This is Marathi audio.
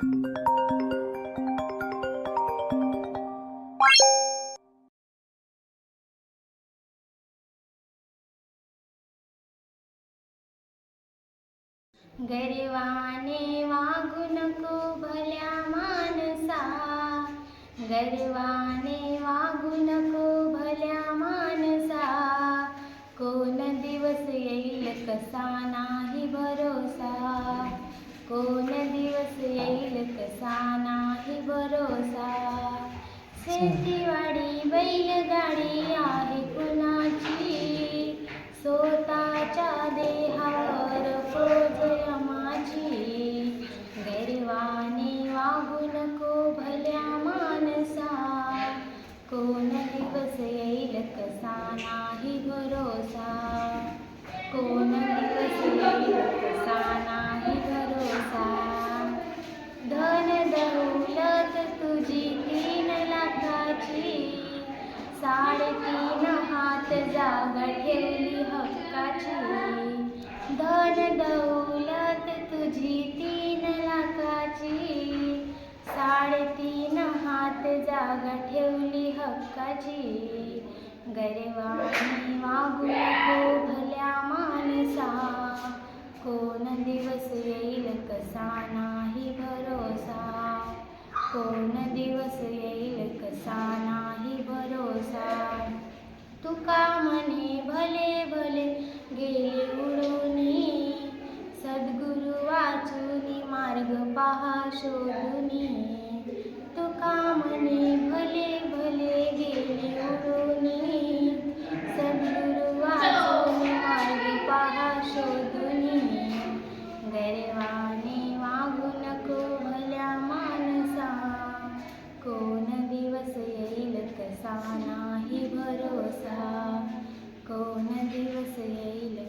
गर्वाने वागू नको भल्या मानसा गर्वाने वागू नको भल्या मानसा कोण दिवस येईल कसा नाही भरोसा. कोण दिवस येईल कसा नाही भरोसा? शेतीवाडी बैलगाडी आहे कुणाची? स्वतःच्या देह साडेतीन हात जागा ठेवली हक्काची. धन दौलत तुझी तीन लाखाची. साडेतीन हात जागा ठेवली हक्काची. गरवाणी वागू नको भल्या माणसा. कोण दिवस येईल कसा मार्ग पहा शोधुनी तुका मने भले भले गेले उडुनी. सद्गुरु मार्ग पहा शोधुनी. गर्वाने वागू नको भल्या माणसा. कोण दिवस येईल कसा नाही भरोसा. कोण दिवस येईल